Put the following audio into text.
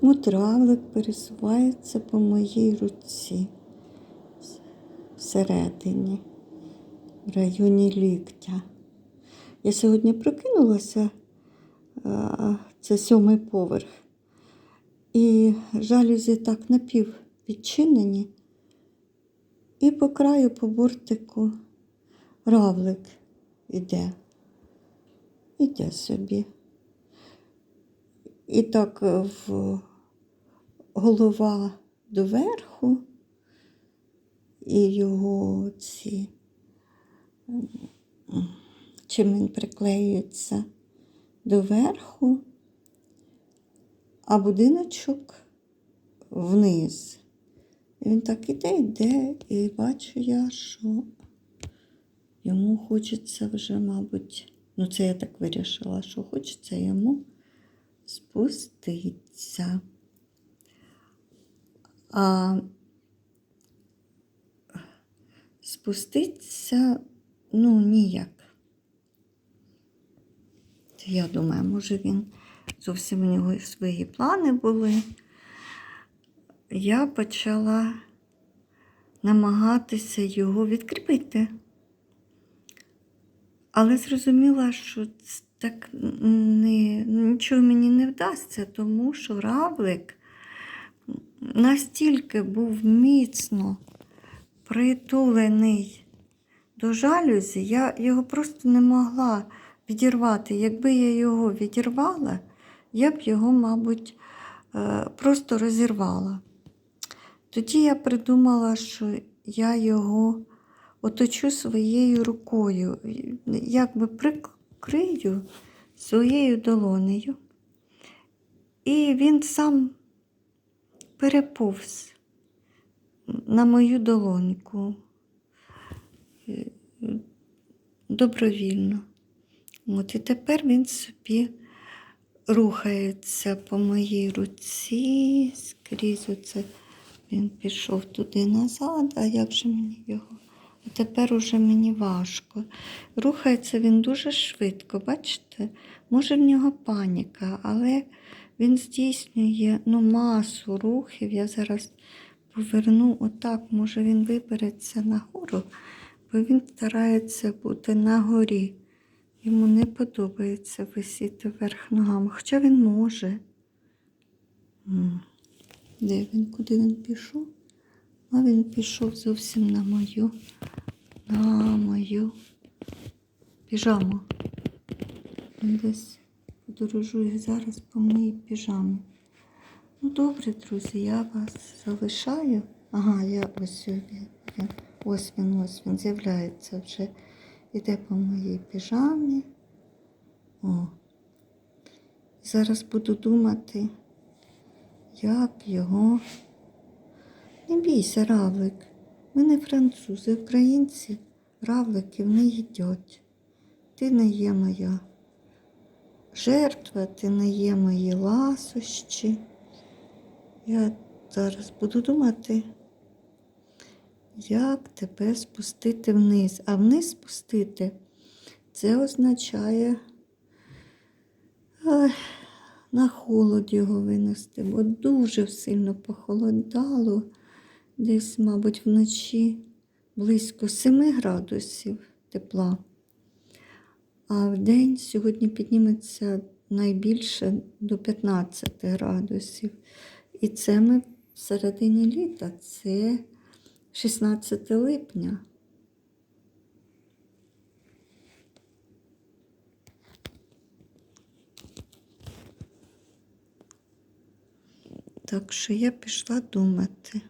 Мутравлик пересувається по моїй руці всередині, в районі ліктя. Я сьогодні прокинулася, це сьомий поверх, і жалюзі так напів відчинені, і по краю, по бортику равлик іде. Іде собі. І так е, в голова доверху, і його ці, чим він приклеюється доверху, а будиночок вниз. І він так іде, йде, і бачу я, що йому хочеться вже, мабуть, ну це я так вирішила, що хочеться йому спуститься. А спуститься, ну, ніяк. Я думаю, може він зовсім у нього свої плани були. Я почала намагатися його відкріпити. Але зрозуміла, що так не, нічого мені не вдасться, тому що равлик настільки був міцно притулений до жалюзі, я його просто не могла відірвати. Якби я його відірвала, я б його, мабуть, е, просто розірвала. Тоді я придумала, що я його оточу своєю рукою, якби прикрию своєю долонею. І він сам переповз на мою долоньку е, добровільно. От і тепер він собі рухається по моїй руці, скрізь оце він пішов туди назад, а як же мені його? А тепер уже мені важко. Рухається він дуже швидко, бачите? Може в нього паніка, але він здійснює ну, масу рухів. Я зараз поверну отак, може він вибереться нагору, бо він старається бути на горі. Йому не подобається висіти вверх ногами, хоча він може. Де він? Куди він пішов? А він пішов зовсім на мою, на мою піжаму. Він десь подорожує зараз по моїй піжамі. Ну, добре, друзі, я вас залишаю. Ага, я ось він. Ось він, ось він з'являється вже. Іде по моїй піжамі. О. Зараз буду думати, як його. Не бійся, равлик. Ми не французи, українці равликів не їдять. Ти не є моя жертва, ти не є мої ласощі. Я зараз буду думати, як тебе спустити вниз. А вниз спустити це означає ой, на холод його винести, бо дуже сильно похолодало, десь, мабуть, вночі близько 7 градусів тепла. А в день сьогодні підніметься найбільше до 15 градусів. І це ми в середині літа, це 16 липня. Так що я пішла думати.